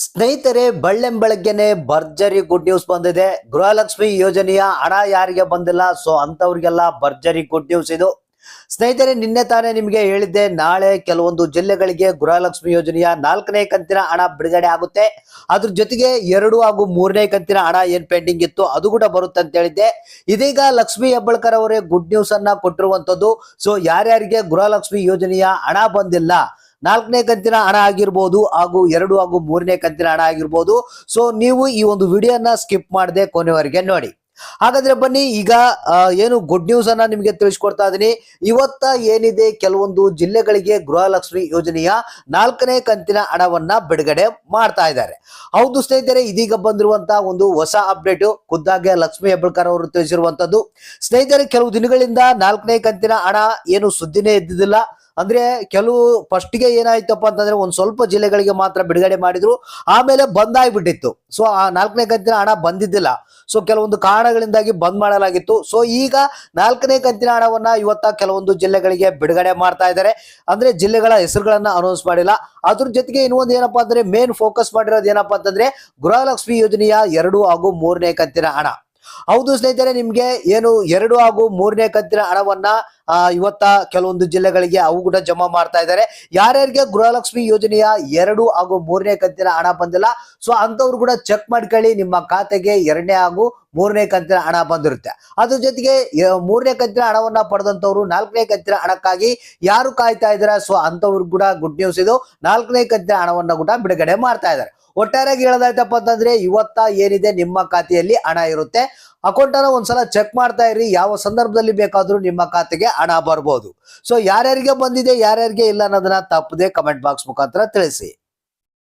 ಸ್ನೇಹಿತರೆ ಬಳ್ಳೆಂಬೆಳಗ್ಗೆನೆ ಭರ್ಜರಿ good news ಬಂದಿದೆ. ಗೃಹಲಕ್ಷ್ಮಿ ಯೋಜನೆಯ ಹಣ ಯಾರಿಗೆ ಬಂದಿಲ್ಲ? ಸೊ ಅಂತವ್ರಿಗೆಲ್ಲ ಭರ್ಜರಿ ಗುಡ್ ನ್ಯೂಸ್ ಇದು. ಸ್ನೇಹಿತರೆ, ನಿನ್ನೆ ತಾನೇ ನಿಮಗೆ ಹೇಳಿದ್ದೆ, ನಾಳೆ ಕೆಲವೊಂದು ಜಿಲ್ಲೆಗಳಿಗೆ ಗೃಹಲಕ್ಷ್ಮಿ ಯೋಜನೆಯ ನಾಲ್ಕನೇ ಕಂತಿನ ಹಣ ಬಿಡುಗಡೆ ಆಗುತ್ತೆ. ಅದ್ರ ಜೊತೆಗೆ ಎರಡು ಹಾಗೂ ಮೂರನೇ ಕಂತಿನ ಹಣ ಏನ್ ಪೆಂಡಿಂಗ್ ಇತ್ತು, ಅದು ಕೂಡ ಬರುತ್ತೆ ಅಂತ ಹೇಳಿದ್ದೆ. ಇದೀಗ ಲಕ್ಷ್ಮಿ ಹೆಬ್ಬಳ್ಕರ್ ಅವರೇ ಗುಡ್ ನ್ಯೂಸ್ ಅನ್ನ ಕೊಟ್ಟಿರುವಂತದ್ದು ಸೊ ಯಾರ್ಯಾರಿಗೆ ಗೃಹಲಕ್ಷ್ಮಿ ಯೋಜನೆಯ ಹಣ ಬಂದಿಲ್ಲ ನಾಲ್ಕನೇ ಕಂತಿನ ಹಣ ಆಗಿರ್ಬೋದು ಹಾಗೂ ಎರಡು ಹಾಗೂ ಮೂರನೇ ಕಂತಿನ ಹಣ ಆಗಿರ್ಬೋದು. ಸೊ ನೀವು ಈ ಒಂದು ವಿಡಿಯೋನ ಸ್ಕಿಪ್ ಮಾಡದೆ ಕೊನೆವರೆಗೆ ನೋಡಿ. ಹಾಗಾದ್ರೆ ಬನ್ನಿ, ಈಗ ಏನು ಗುಡ್ ನ್ಯೂಸ್ ಅನ್ನ ನಿಮಗೆ ತಿಳಿಸ್ಕೊಡ್ತಾ ಇದೀನಿ. ಇವತ್ತ ಏನಿದೆ ಕೆಲವೊಂದು ಜಿಲ್ಲೆಗಳಿಗೆ ಗೃಹಲಕ್ಷ್ಮಿ ಯೋಜನೆಯ ನಾಲ್ಕನೇ ಕಂತಿನ ಹಣವನ್ನ ಬಿಡುಗಡೆ ಮಾಡ್ತಾ ಇದ್ದಾರೆ. ಹೌದು ಸ್ನೇಹಿತರೆ, ಇದೀಗ ಬಂದಿರುವಂತ ಒಂದು ಹೊಸ ಅಪ್ಡೇಟ್ ಖುದ್ದಾಗೆ ಲಕ್ಷ್ಮಿ ಹೆಬ್ಬಳ್ಕರ್ ಅವರು ತಿಳಿಸಿರುವಂತದ್ದು. ಸ್ನೇಹಿತರೆ, ಕೆಲವು ದಿನಗಳಿಂದ ನಾಲ್ಕನೇ ಕಂತಿನ ಹಣ ಏನು ಸುದ್ದಿನೇ ಇದ್ದಿದ್ದಿಲ್ಲ. ಅಂದ್ರೆ ಕೆಲವು ಫಸ್ಟ್ಗೆ ಏನಾಯ್ತಪ್ಪ ಅಂತಂದ್ರೆ ಒಂದ್ ಸ್ವಲ್ಪ ಜಿಲ್ಲೆಗಳಿಗೆ ಮಾತ್ರ ಬಿಡುಗಡೆ ಮಾಡಿದ್ರು, ಆಮೇಲೆ ಬಂದ್ ಆಗ್ಬಿಟ್ಟಿತ್ತು. ಸೊ ಆ ನಾಲ್ಕನೇ ಕಂತಿನ ಹಣ ಬಂದಿದ್ದಿಲ್ಲ. ಸೊ ಕೆಲವೊಂದು ಕಾರಣಗಳಿಂದಾಗಿ ಬಂದ್ ಮಾಡಲಾಗಿತ್ತು. ಸೊ ಈಗ ನಾಲ್ಕನೇ ಕಂತಿನ ಹಣವನ್ನ ಇವತ್ತ ಕೆಲವೊಂದು ಜಿಲ್ಲೆಗಳಿಗೆ ಬಿಡುಗಡೆ ಮಾಡ್ತಾ ಇದ್ದಾರೆ. ಅಂದ್ರೆ ಜಿಲ್ಲೆಗಳ ಹೆಸರುಗಳನ್ನ ಅನೌನ್ಸ್ ಮಾಡಿಲ್ಲ. ಅದ್ರ ಜೊತೆಗೆ ಇನ್ನೊಂದು ಏನಪ್ಪಾ ಅಂದ್ರೆ ಮೇನ್ ಫೋಕಸ್ ಮಾಡಿರೋದು ಏನಪ್ಪಾ ಅಂತಂದ್ರೆ ಗೃಹಲಕ್ಷ್ಮಿ ಯೋಜನೆಯ ಎರಡು ಹಾಗೂ ಮೂರನೇ ಕಂತಿನ ಹಣ. ಹೌದು ಸ್ನೇಹಿತರೆ, ನಿಮ್ಗೆ ಏನು ಎರಡು ಹಾಗೂ ಮೂರನೇ ಕಂತಿನ ಹಣವನ್ನ ಇವತ್ತ ಕೆಲವೊಂದು ಜಿಲ್ಲೆಗಳಿಗೆ ಅವು ಕೂಡ ಜಮಾ ಮಾಡ್ತಾ ಇದ್ದಾರೆ. ಯಾರ್ಯಾರಿಗೆ ಗೃಹಲಕ್ಷ್ಮಿ ಯೋಜನೆಯ ಎರಡು ಹಾಗೂ ಮೂರನೇ ಕಂತಿನ ಹಣ ಬಂದಿಲ್ಲ, ಸೊ ಅಂತವ್ರು ಕೂಡ ಚೆಕ್ ಮಾಡ್ಕೊಳ್ಳಿ. ನಿಮ್ಮ ಖಾತೆಗೆ ಎರಡನೇ ಹಾಗೂ ಮೂರನೇ ಕಂತಿನ ಹಣ ಬಂದಿರುತ್ತೆ. ಅದ್ರ ಜೊತೆಗೆ ಮೂರನೇ ಕಂತಿನ ಹಣವನ್ನ ಪಡೆದಂತವ್ರು ನಾಲ್ಕನೇ ಕಂತಿನ ಹಣಕ್ಕಾಗಿ ಯಾರು ಕಾಯ್ತಾ ಇದಾರೆ ಸೊ ಅಂತವ್ರು ಕೂಡ ಗುಡ್ ನ್ಯೂಸ್ ಇದು. ನಾಲ್ಕನೇ ಕಂತಿನ ಹಣವನ್ನ ಕೂಡ ಬಿಡುಗಡೆ ಮಾಡ್ತಾ ಇದ್ದಾರೆ. ಒಟ್ಟಾರೆಯಾಗಿ ಹೇಳೋದಾಯ್ತಪ್ಪ ಅಂತಂದ್ರೆ, ಇವತ್ತ ಏನಿದೆ ನಿಮ್ಮ ಖಾತೆಯಲ್ಲಿ ಹಣ ಇರುತ್ತೆ. ಅಕೌಂಟ್ ಅನ್ನ ಒಂದ್ಸಲ ಚೆಕ್ ಮಾಡ್ತಾ ಇರಿ. ಯಾವ ಸಂದರ್ಭದಲ್ಲಿ ಬೇಕಾದ್ರೂ ನಿಮ್ಮ ಖಾತೆಗೆ ಹಣ ಬರ್ಬೋದು. ಸೊ, ಯಾರ್ಯಾರಿಗೆ ಬಂದಿದೆ, ಯಾರ್ಯಾರಿಗೆ ಇಲ್ಲ ಅನ್ನೋದನ್ನ ತಪ್ಪದೆ ಕಮೆಂಟ್ ಬಾಕ್ಸ್ ಮುಖಾಂತರ ತಿಳಿಸಿ.